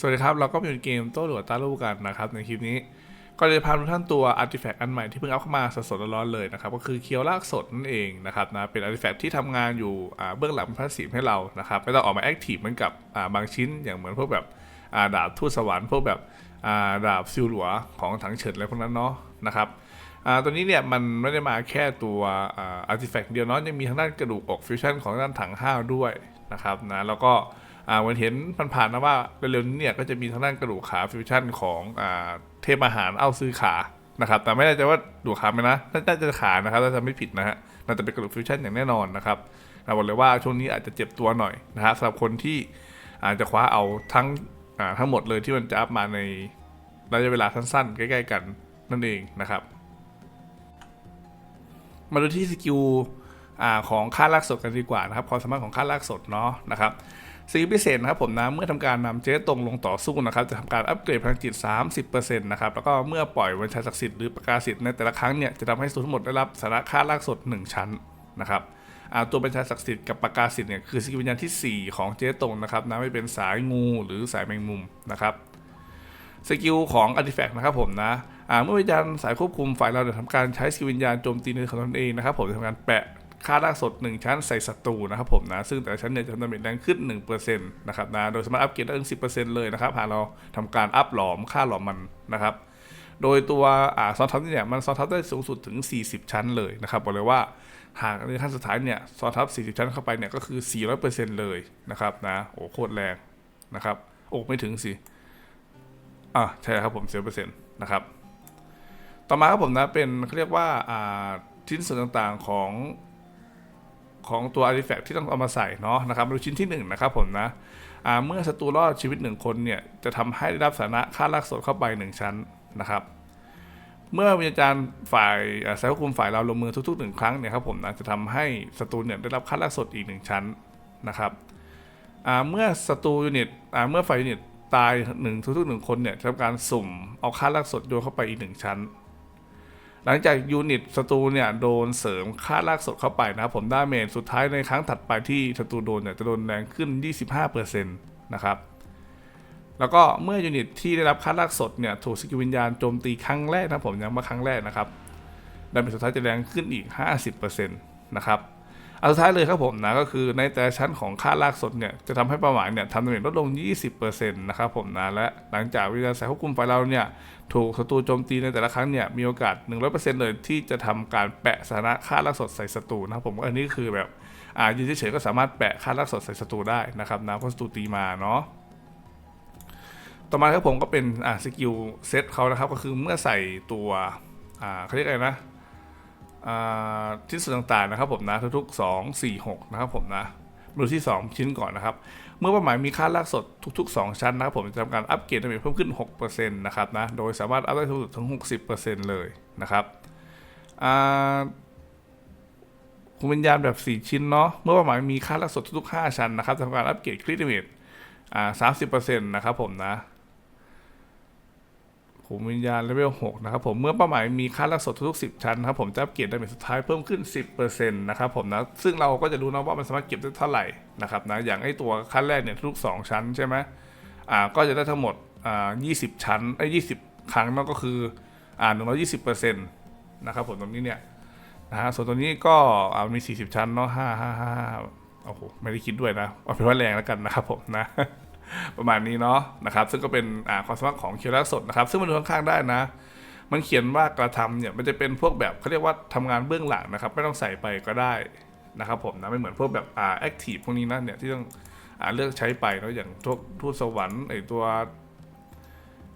สวัสดีครับ เราก็อยู่ในเกมโต้หลวตาลูกันนะครับในคลิปนี้ก็จะพาทุกท่านตัวอาร์ติแฟกต์อันใหม่ที่เพิ่งอัพเข้ามาสดๆร้อนๆเลยนะครับก็คือเคียวลากสดนั่นเองนะครับนะเป็นอาร์ติแฟกต์ที่ทำงานอยู่เบื้องหลังพาสซีฟให้เรานะครับไม่ต้องออกมาแอคทีฟเหมือนกับบางชิ้นอย่างเหมือนพวกแบบดาบทูตสวรรค์พวกแบบดาบซิลหลัวของถังเฉินอะไรพวกนั้นเนาะนะครับตัวนี้เนี่ยมันไม่ได้มาแค่ตัวอาร์ติแฟกต์เดียวเนาะยังมีทางด้านกระดูกอกฟิวชั่นของด้านถังห้าวด้วยนะครับนะแล้วก็ อ่าวันเห็นผ่านๆนะว่าเร็วๆนี้เนี่ยก็จะมีทางด้านกระดูกขาฟิวชั่นของอ่าเทพอาหารเอาซื้อขานะครับแต่ไม่แน่ใจว่าดูขาไหมนะน่าจะขานะครับถ้าจำไม่ผิดนะฮะน่าจะเป็นกระดูกฟิวชั่นอย่างแน่นอนนะครับเราบอกเลยว่าช่วงนี้อาจจะเจ็บตัวหน่อยนะฮะสำหรับคนที่อาจจะคว้าเอาทั้งอ่าทั้งหมดเลยที่มันจะอัพมาในระยะเวลาสั้นๆ ใกล้ๆกันนั่นเองนะครับ มาดูที่สกิลอ่าของค่าลากสดกันดีกว่านะครับความสามารถของค่าลากสดเนาะนะครับ สกิลพิเศษนะครับผมนะเมื่อทำการนำเจ๊ตรงลงต่อสู้นะครับจะทำการอัปเกรดพลังจิต 30%นะครับแล้วก็เมื่อปล่อยวันชัยศักดิ์สิทธิ์หรือประกาศสิทธิ์ในแต่ละครั้งเนี่ยจะทำให้สูตรทั้งหมดได้รับสาระค่าลากสด 1 ชั้นนะครับตัวบัญชาศักดิ์สิทธิ์กับประกาศสิทธิ์เนี่ยคือสกิลวิญญาณทีสี่ 4 ของเจ๊ตรงนะครับนะไม่เป็นสายงูหรือสายแมงมุมนะครับสกิลของอาร์ติแฟกต์นะครับผมนะเมื่อวิญญาณสายควบคุมฝ่ายเราจะทำการใช้สกิลวิญญาณโจมตีในของตนเองนะครับผมจะทำการแปะ ค่าล่ากสด 1 ชั้นใส่ศัตรูนะครับผมนะซึ่งแต่ละชั้นเนี่ยจะทำดาเมจแรงขึ้น 1%นะครับนะโดยสามารถอัพเกรดได้ถึง 10%เลยนะครับหากเราทำการอัพหลอมค่าหลอมมันนะครับโดยตัวอ่าซอสทับเนี่ยมันซอสทับได้สูงสุดถึง 40 ชั้นเลยนะครับบอกเลยว่าหากในขั้นสุดท้ายเนี่ยซอสทับ 40 ชั้นเข้าไปเนี่ยก็คือ 400%เลยนะครับนะโอ้โคตรแรงนะครับโอ้ไม่ถึงสิอ่าใช่ครับผมเซลเปอร์เซ็นต์นะครับต่อมาครับผมนะเป็นเขาเรียกว่าอ่าชิ้นส่วนต่างๆของ ของตัวอาร์ติแฟกต์ที่ต้องเอามาใส่เนาะนะครับดูชิ้นที่1นนะครับผมนะเมื่อศัตรูรอดชีวิต 1 คนเนี่ยจะทำให้ได้รับสานะค่าลากสดเข้าไป 1 ชั้นนะครับ เมื่อวิญญาณฝ่ายอ่าสายควบคุมฝ่ายเราลงมือทุกๆหนึ่งครั้งเนี่ยครับผมนะจะทำให้ศัตรูเนี่ยได้รับค่าลากสดอีกหนึ่งชั้นนะครับเมื่อศัตรูยูนิตเมื่อฝ่ายยูนิตตายหนึ่งทุกๆหนึ่งคนเนี่ยจะทำการสุ่มเอาค่าลากสดโยนเข้าไปอีกหนึ่งชั้น หลังจากยูนิตศัตรูเนี่ยโดนเสริมค่าลากสดเข้าไปนะครับผมดาเมจสุดท้ายในครั้งถัดไปที่ศัตรูโดนเนี่ยจะโดนแรงขึ้น 25%นะครับแล้วก็เมื่อยูนิตที่ได้รับค่าลากสดเนี่ยถูกสกิลวิญญาณโจมตีครั้งแรกนะผมย้ำว่าครั้งแรกนะครับดาเมจสุดท้ายจะแรงขึ้นอีก 50%นะครับ อันสุดท้ายเลยครับผมนะก็คือในแต่ละชั้นของค่าลากสดเนี่ยจะทำให้เป้าหมายเนี่ยทำดาเมจลดลง 20%นะครับผมนะและหลังจากวิญญาณสายควบคุมฝ่ายเราเนี่ยถูกศัตรูโจมตีในแต่ละครั้งเนี่ยมีโอกาส 100%เลยที่จะทำการแปะสถานะค่าลากสดใส่ศัตรูนะครับผมอันนี้คือแบบอ่ายืนเฉยๆก็สามารถแปะค่าลากสดใส่ศัตรูได้นะครับนะเพราะศัตรูตีมาเนาะต่อมาครับผมก็เป็นอ่าสกิลเซตเขานะครับก็คือเมื่อใส่ตัวอ่าเขาเรียกอะไรนะ ชิ้นส่วนต่างๆนะครับผมนะทุกๆ 2 4 6 นะครับผมนะมาดูที่ 2 ชิ้นก่อนนะครับ เมื่อเป้าหมายมีค่าลากสดทุก ๆ 2 ชั้นนะครับผมจะทำการอัปเกรดดาเมจเพิ่มขึ้น 6%นะครับนะโดยสามารถอัพได้สูงสุดถึง 60%เลยนะครับคุณวิญญาณแบบ 4 ชิ้นเนาะเมื่อเป้าหมายมีค่าลากสดทุกๆ 5 ชั้นนะครับจะทำการอัปเกรดคริติเมจอ่า30%นะครับผมนะ ผมวิญญาณเลเวล6นะครับผมเมื่อเป้าหมายมีค่าลักสดทุกๆ10 ชั้นครับผมจะเกรดดาเมจสุดท้ายเพิ่มขึ้น 10%นะครับผมนะซึ่งเราก็จะรู้นะว่ามันสามารถเก็บได้เท่าไหร่นะครับนะอย่างไอตัวขั้นแรกเนี่ยทุก 2 ชั้นใช่ไหมอ่าก็จะได้ทั้งหมดอ่า20 ชั้นไอ้20 ครั้งนั่นก็คืออ่า120%นะครับผมตรงนี้เนี่ยนะฮะส่วนตัวนี้ก็อ่ามี 40 ชั้นเนาะ5 5 5โอ้โหไม่ได้คิดด้วยนะเอาเป็นว่าแรงแล้วกันนะครับผมนะ ประมาณนี้เนาะนะครับ ซึ่งก็เป็นความสามารถของเคียวรักสดนะครับ ซึ่งมันดูข้างได้นะ มันเขียนว่ากระทำเนี่ยมันจะเป็นพวกแบบเขาเรียกว่าทำงานเบื้องหลังนะครับ ไม่ต้องใส่ไปก็ได้นะครับผมนะไม่เหมือนพวกแบบอ่าแอคทีฟพวกนี้นะเนี่ยที่ต้องอ่าเลือกใช้ไปเนาะอย่างทุกทูตสวรรค์ไอตัว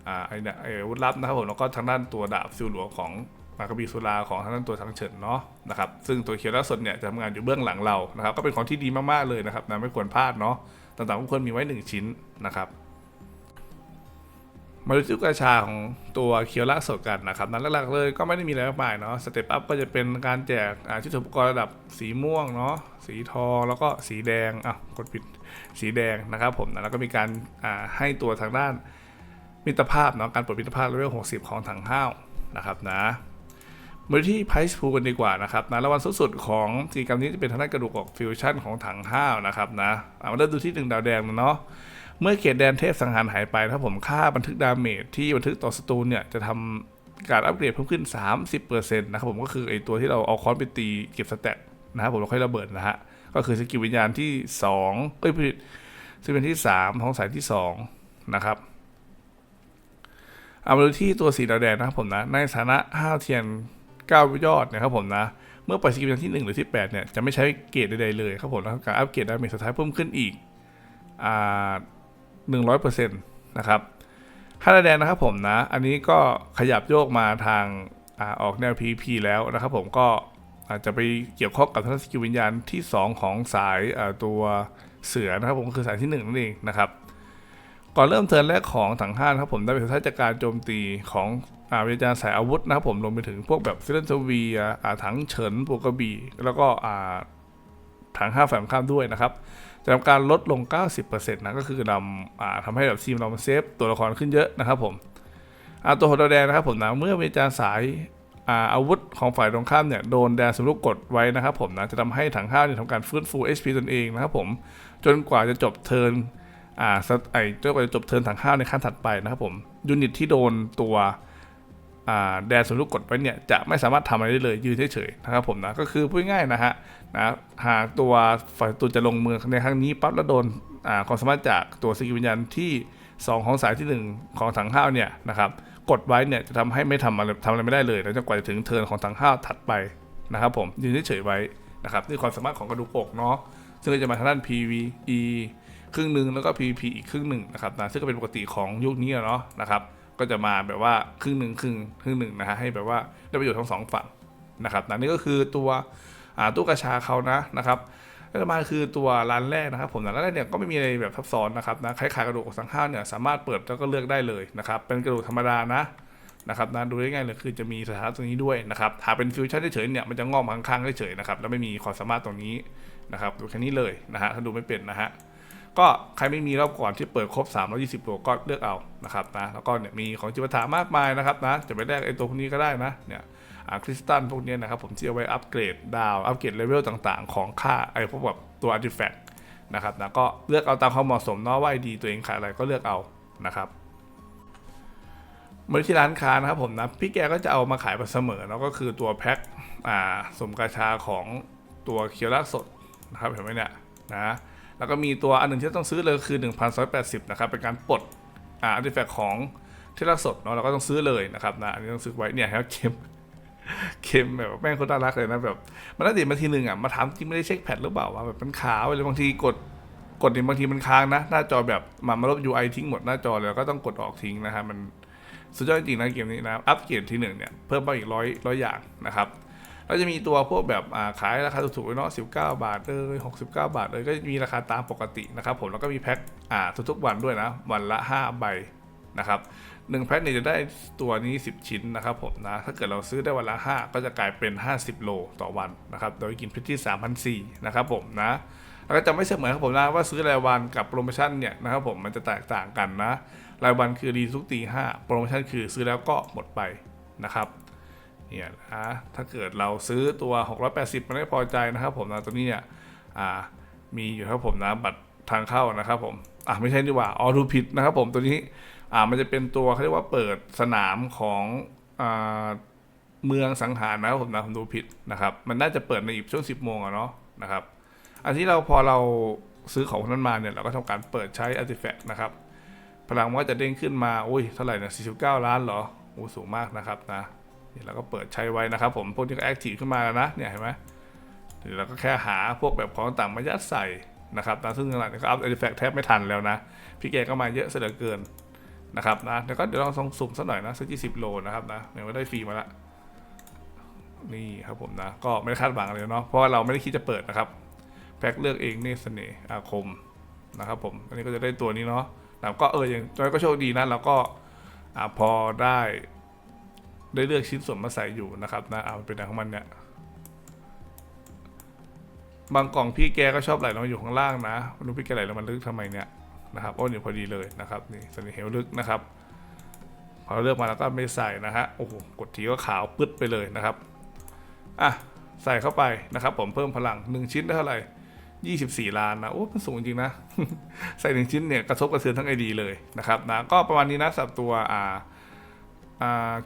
อ่าไอเนี่ยไอวุธลับนะครับผมแล้วก็ทางด้านตัวดาบซิลหลวงของมากบีสุราของทางด้านตัวทางเฉินเนาะนะครับซึ่งตัวเคียวรักสดเนี่ยจะทำงานอยู่เบื้องหลังเรานะครับก็เป็นของที่ดีมากๆเลยนะครับนะไม่ควรพลาดเนาะ ต่างๆทุกคนมีไว้ 1 ชิ้นนะครับ มาดูจุกาชาของตัวเคียวละสดกันนะครับ นั้นหลักๆเลยก็ไม่ได้มีอะไรมากมายเนาะสเต็ปอัพก็จะเป็นการแจกชุดอุปกรณ์ระดับสีม่วงเนาะสีทองแล้วก็สีแดงอะกดผิดสีแดงนะครับผมนะแล้วก็มีการให้ตัวทางด้านมิตรภาพเนาะการปลดมิตรภาพเลเวล60 ของถังห้าวนะครับนะ มาที่ Price Pool กันดีกว่านะครับนะรางวัลสูงสุดของกิจกรรมนี้จะเป็นทางด้านกระดูกออกฟิวชั่นของถังห้าวนะครับนะอะมาเริ่มดูที่1ดาวแดงนะเนาะเมื่อเขตแดนเทพสังหารหายไปนะครับผมค่าบันทึกดาเมจที่บันทึกต่อศัตรูเนี่ยจะทำการอัปเกรดเพิ่มขึ้น 30%นะครับผมก็คือไอตัวที่เราเอาค้อนไปตีเก็บสแตทนะครับผมเราค่อยระเบิดนะฮะก็คือสกิลวิญญาณที่ 2 เอ้ยผิดสกิลวิญญาณที่3ของสายที่ 2 นะครับเอามาดูที่ตัวสีดาวแดงนะครับผมนะในฐานะห้าวเทียน 9 ยอดนะครับผมนะเมื่อปล่อยสกิลวิญญาณที่ 1 หรือที่8เนี่ยจะไม่ใช้เกรดใดๆเลยครับผมแล้วการอัปเกรดดาเมจสุดท้ายเพิ่มขึ้นอีกอ่าหนึ่งร้อยเปอร์เซ็นะครับค่าแดงนะครับผมนะอันนี้ก็ขยับโยกมาทางอาออกแนว PVP แล้วนะครับผมก็อาจจะไปเกี่ยวข้องกับทางสกิลวิญญาณที่ 2 ของสายาตัวเสือนะครับผมคือสายที่ 1 นั่นเองนะครับก่อนเริ่มเทิร์นแรกของถังห้านะครับผมได้เป็นท้ายจากการโจมตีของ อาวิญญาณสายอาวุธนะครับผมรวมไปถึงพวกแบบเซเลนทวีอ่าถังเฉินปูกระบี่แล้วก็อ่าถังห้าฝ่ายตรงข้ามด้วยนะครับจะทำการลดลง 90%นะก็คือนำอ่าทำให้แบบทีมเราเซฟตัวละครขึ้นเยอะนะครับผมอ่าตัวหัวแดงนะครับผมนะเมื่อมีจารสายอาอาวุธของฝ่ายตรงข้ามเนี่ยโดนแดนสมรุกกดไว้นะครับผมนะจะทำให้ถังข้าวเนี่ยทำการฟื้นฟู HP ตนเองนะครับผมจนกว่าจะจบเทิร์นอ่าไอจนกว่าจะจบเทิร์นถังข้าวในขั้นถัดไปนะครับผมยูนิตที่โดนตัว แดนสมรุกกดไว้เนี่ยจะไม่สามารถทำอะไรได้เลยยืนเฉยๆนะครับผมนะก็คือพูดง่ายนะฮะนะหากตัวฝ่ายศัตรูจะลงมือในครั้งนี้ปั๊บแล้วโดนความสามารถจากตัวสกิลวิญญาณที่ 2 ของสายที่ 1 ของถังห้าวเนี่ยนะครับกดไว้เนี่ยจะทำให้ไม่ทำอะไรทำอะไรไม่ได้เลยแล้วจนกว่าจะถึงเทิร์นของถังห้าวถัดไปนะครับผมยืนเฉยๆไว้นะครับนี่ความสามารถของกระดูกอกเนาะซึ่งก็จะมาทางด้าน PVE ครึ่งหนึ่งแล้วก็ PVP อีกครึ่งหนึ่งนะครับนะซึ่งก็เป็นปกติของยุคนี้เนาะนะครับ ก็จะมาแบบว่าครึ่งหนึ่งครึ่งครึ่งหนึ่งนะฮะให้แบบว่าได้ประโยชน์ทั้งสองฝั่งนะครับนะนี่ก็คือตัวตู้กระชาเขานะนะครับแล้วต่อมาคือตัวร้านแรกนะครับ ผมร้านแรกเนี่ยก็ไม่มีอะไรแบบซับซ้อนนะครับนะคล้ายๆกระดูกสังข้าวเนี่ยสามารถเปิดแล้วก็เลือกได้เลยนะครับเป็นกระดูกธรรมดานะนะครับนะดูได้ง่ายเลยคือจะมีสถานะตรงนี้ด้วยนะครับหากเป็นฟิวชั่นเฉยๆเนี่ยมันจะงอกข้างๆเฉยๆนะครับแล้วไม่มีความสามารถตรงนี้นะครับดูแค่นี้เลยนะฮะถ้าดูไม่เป็นนะฮะ ก็ใครไม่มีรอบก่อนที่เปิดครบ 320 ตัวก็เลือกเอานะครับนะแล้วก็เนี่ยมีของจิปาถามากมายนะครับนะจะไปแลกไอ้ตัวพวกนี้ก็ได้นะเนี่ยคริสตัลพวกนี้นะครับผมที่เอาไว้อัปเกรดดาวอัปเกรดเลเวลต่างๆ ของค่าไอ้พวกแบบตัวอาร์ติแฟกต์นะครับนะก็เลือกเอาตามความเหมาะสมเนาะว่าดีตัวเองขายอะไรก็เลือกเอานะครับมาที่ร้านค้านะครับผมนะพี่แกก็จะเอามาขายเสมอแล้วก็คือตัวแพ็คอ่าสมกาชาของตัวเคียวรักสดนะครับเห็นไหมเนี่ยนะ แล้วก็มีตัวอันหนึ่งที่ต้องซื้อเลยคือ 1,180 นะครับ เป็นการปลดอ่าอาร์ติแฟกต์ของเที่รักสดเนาะเราก็ต้องซื้อเลยนะครับนะอันนี้ต้องซื้อไว้เนี่ยครับเค็มเค็มแบบแม่งคนน่ารักเลยนะแบบมันน่าติดมาทีหนึ่งอะมาถามจริงไม่ได้เช็คแพทหรือเปล่าว่าแบบมันขาวเลยบางทีกดกดเนี่ยบางทีมันค้างนะ หน้าจอแบบมันมาลบ UI ทิ้งหมดหน้าจอเลยแล้วก็ต้องกดออกทิ้งนะฮะมันสุดยอดจริงนะเกมนี้นะอัปเกรดทีหนึ่งเนี่ยเพิ่มไปอีกร้อยร้อยอย่างนะครับ ก็จะมีตัวพวกแบบาขายราคาถูกๆเนาะ19 บาทเอย69 บาทเลยก็มีราคาตามปกตินะครับผมแล้วก็มีแพ็คทุกๆวันด้วยนะ วันละ 5 ใบนะครับหนึ่งแพ็คเนี่ยจะได้ตัวนี้ 10 ชิ้นนะครับผมนะถ้าเกิดเราซื้อได้วันละ 5 ก็จะกลายเป็น 50 โลต่อวันนะครับโดยกินพื้นที่3,400นะครับผมนะแล้วก็จะไม่เสมอครับผมนะว่าซื้อรายวันกับโปรโมชั่นเนี่ยนะครับผมมันจะแตกต่างกันนะ รายวันคือรีทุกตีห้าโปรโมชั่นคือซื้อแล้วก็หมดไปนะครับ เนี่ยนะถ้าเกิดเราซื้อตัว 680 มันไม่พอใจนะครับผมนะตัวนี้เนี่ยอ่ามีอยู่ครับผมนะบัตรทางเข้านะครับผมอะไม่ใช่ดีกว่าออดูผิดนะครับผมตัวนี้อ่ามันจะเป็นตัวเขาเรียกว่าเปิดสนามของอ่าเมืองสังหารนะครับผมนะผมดูผิดนะครับ มันน่าจะเปิดในอีกช่วง 10 โมงอะเนาะนะครับ อันที่เราพอเราซื้อของนั้นมาเนี่ยเราก็ทำการเปิดใช้ artifact นะครับ พลังมันก็จะเด้งขึ้นมา อุ้ยเท่าไหร่นะ49 ล้านเหรอโอ้สูงมากนะครับนะ นี่เราก็เปิดใช้ไว้นะครับผมพวกนี้ก็แอคทีฟขึ้นมาแล้วนะเนี่ยเห็นไหมเดี๋ยวเราก็แค่หาพวกแบบของต่างมายัดใส่นะครับนะซึ่งหลังๆก็อัพเอาร์ติแฟกต์แทบไม่ทันแล้วนะ พี่แกก็มาเยอะเสียเหลือเกินนะครับนะเดี๋ยวก็เดี๋ยวลองส่งสุ่มสักหน่อยนะสักยี่สิบโลนะครับนะเนี่ยก็ได้ฟรีมาละนี่ครับผมนะ ก็ไม่ได้คาดหวังเลยเนาะเพราะว่าเราไม่ได้คิดจะเปิดนะครับ แพ็คเลือกเองนี่เสน่ห์อาคมนะครับผมอันนี้ก็จะได้ตัวนี้เนาะแล้วก็เอออย่างน้อยก็โชคดีนะเราก็อ่าพอได้ ได้เลือกชิ้นส่วนมาใส่อยู่นะครับนะเอาเป็นอะไรของมันเนี่ยบางกล่องพี่แกก็ชอบไหลลงมาอยู่ข้างล่างนะไม่รู้พี่แกไหลลงมาลึกทำไมเนี่ยนะครับโอ้เนี่ยพอดีเลยนะครับนี่สนิทเหวลึกนะครับพอเลือกมาแล้วก็ไม่ใส่นะฮะโอ้โหกดทีก็ขาวปึ๊ดไปเลยนะครับอะใส่เข้าไปนะครับ ผมเพิ่มพลัง 1 ชิ้นได้เท่าไหร่ 24 ล้านนะโอ้มันสูงจริงนะ ใส่หนึ่งชิ้นเนี่ยกระทบกระเทือนทั้งไอดีเลยนะครับนะก็ประมาณนี้นะสำหรับตัวอ่า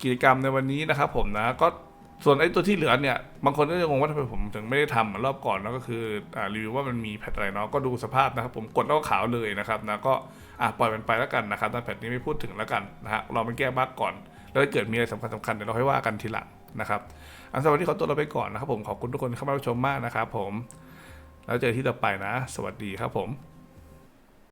กิจกรรมในวันนี้นะครับผมนะก็ส่วนไอ้ตัวที่เหลือเนี่ยบางคนก็จะงงว่าทำไมผมถึงไม่ได้ทำรอบก่อนเนอะก็คืออรีวิวว่ามันมีแพทอะไรเนาะก็ดูสภาพนะครับ ผมกดแล้วก็ขาวเลยนะครับนะก็ปล่อยมันไปแล้วกันนะครับแต่แพทนี้ไม่พูดถึงแล้วกันนะฮะเราไปแก้บั๊กก่อน แล้วถ้าเกิดมีอะไรสำคัญสำคัญเดี๋ยวเราค่อยว่ากันทีหลังนะครับอันสำหรับวันนี้ขอตัวเราไปก่อนนะครับผมขอบคุณทุกคนที่เข้ามารับชมมากนะครับผมแล้วเจอที่ต่อไปนะ สวัสดีครับผม